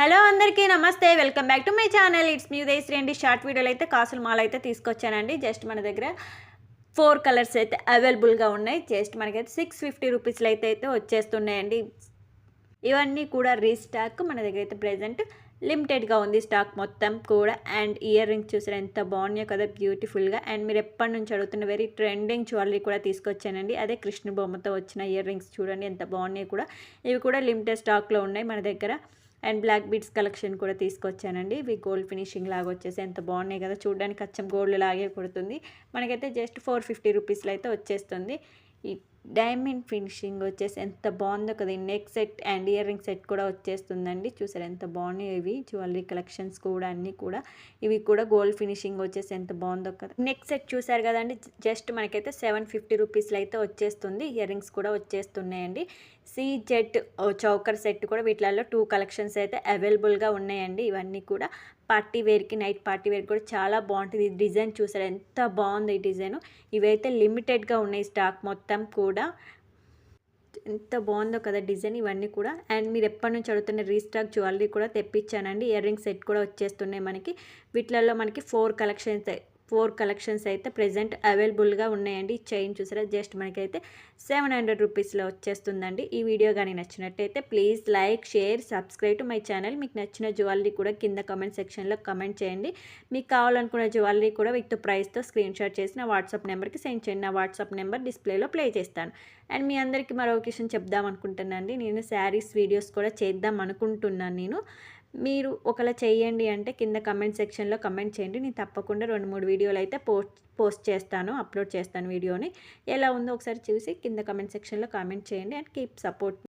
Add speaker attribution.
Speaker 1: Hello అందరికీ నమస్తే welcome back to my channel. It's me Udayasri అండి షార్ట్ వీడియోలు అయితే కాసులు మాల్ అయితే తీసుకొచ్చానండి. జస్ట్ మన దగ్గర ఫోర్ కలర్స్ అయితే అవైలబుల్గా ఉన్నాయి. జస్ట్ మనకైతే సిక్స్ ఫిఫ్టీ రూపీస్లో అయితే అయితే వచ్చేస్తున్నాయండి. ఇవన్నీ కూడా రీస్టాక్ మన దగ్గర అయితే ప్రజెంట్ లిమిటెడ్గా ఉంది స్టాక్ మొత్తం కూడా. అండ్ ఇయర్ రింగ్స్ చూసారు ఎంత బాగున్నాయో కదా బ్యూటిఫుల్గా అండ్ మీరు ఎప్పటి నుంచి అడుగుతున్న వెరీ ట్రెండింగ్ జ్యువెలరీ కూడా తీసుకొచ్చానండి. అదే కృష్ణ బొమ్మతో వచ్చిన ఇయర్ రింగ్స్ చూడండి ఎంత బాగున్నాయి కూడా. ఇవి కూడా లిమిటెడ్ స్టాక్లో ఉన్నాయి మన దగ్గర. అండ్ బ్లాక్ బీడ్స్ కలెక్షన్ కూడా తీసుకొచ్చానండి. ఇవి గోల్డ్ ఫినిషింగ్ లాగా వచ్చేసి ఎంత బాగున్నాయి కదా. చూడడానికి అచ్చం గోల్డ్ లాగే కొడుతుంది. మనకైతే జస్ట్ ఫోర్ ఫిఫ్టీ రూపీస్లో అయితే వచ్చేస్తుంది. ఈ డైమండ్ ఫినిషింగ్ వచ్చేసి ఎంత బాగుందో కదా. Neck set and earring set కూడా వచ్చేస్తుందండి. చూసారు ఎంత బాగున్నాయి ఇవి. జ్యువెలరీ కలెక్షన్స్ కూడా అన్నీ కూడా. ఇవి కూడా గోల్డ్ ఫినిషింగ్ వచ్చేసి ఎంత బాగుందో కదా. నెక్ సెట్ చూసారు కదండి. జస్ట్ మనకైతే సెవెన్ ఫిఫ్టీ రూపీస్లో అయితే వచ్చేస్తుంది. ఇయర్ రింగ్స్ కూడా వచ్చేస్తున్నాయండి. సి జెట్ చౌకర్ సెట్ కూడా వీటిలలో టూ కలెక్షన్స్ అయితే అవైలబుల్గా ఉన్నాయండి. ఇవన్నీ కూడా పార్టీ వేర్కి నైట్ పార్టీ వేర్ కూడా చాలా బాగుంటుంది. ఈ డిజైన్ చూసారు ఎంత బాగుంది ఈ డిజైన్. ఇవైతే లిమిటెడ్గా ఉన్నాయి స్టాక్ మొత్తం కూడా. ఎంత బాగుందో కదా డిజైన్ ఇవన్నీ కూడా. అండ్ మీరు ఎప్పటి నుంచి అడుగుతున్న రీస్టాక్ జ్యువెలరీ కూడా తెప్పించానండి. ఇయర్ రింగ్ సెట్ కూడా వచ్చేస్తున్నాయి మనకి. వీటిలలో మనకి ఫోర్ కలెక్షన్స్ ఫోర్ కలెక్షన్స్ అయితే ప్రజెంట్ అవైలబుల్గా ఉన్నాయండి. చైన్ చూసారా? జస్ట్ మనకైతే సెవెన్ హండ్రెడ్ రూపీస్లో వచ్చేస్తుందండి. ఈ వీడియో కానీ నచ్చినట్టయితే please like share subscribe to my channel. మీకు నచ్చిన జ్యువెలరీ కూడా కింద కమెంట్ సెక్షన్లో కమెంట్ చేయండి. మీకు కావాలనుకున్న జ్యువెలరీ కూడా విత్ ప్రైస్తో స్క్రీన్ షాట్ చేసి నా వాట్సాప్ నెంబర్కి సెండ్ చేయండి. నా వాట్సాప్ నెంబర్ డిస్ప్లేలో ప్లే చేస్తాను. అండ్ మీ అందరికీ మరో విషయం చెప్దాం అనుకుంటున్నాను నేను శారీస్ వీడియోస్ కూడా చేద్దాం అనుకుంటున్నాను నేను. మీరు ఒకలా చేయండి అంటే కింద కమెంట్ సెక్షన్లో కమెంట్ చేయండి. నేను తప్పకుండా రెండు మూడు వీడియోలు అయితే పోస్ట్ పోస్ట్ చేస్తాను అప్లోడ్ చేస్తాను వీడియోని. ఎలా ఉందో ఒకసారి చూసి కింద కమెంట్ సెక్షన్లో కామెంట్ చేయండి అండ్ కీప్ సపోర్ట్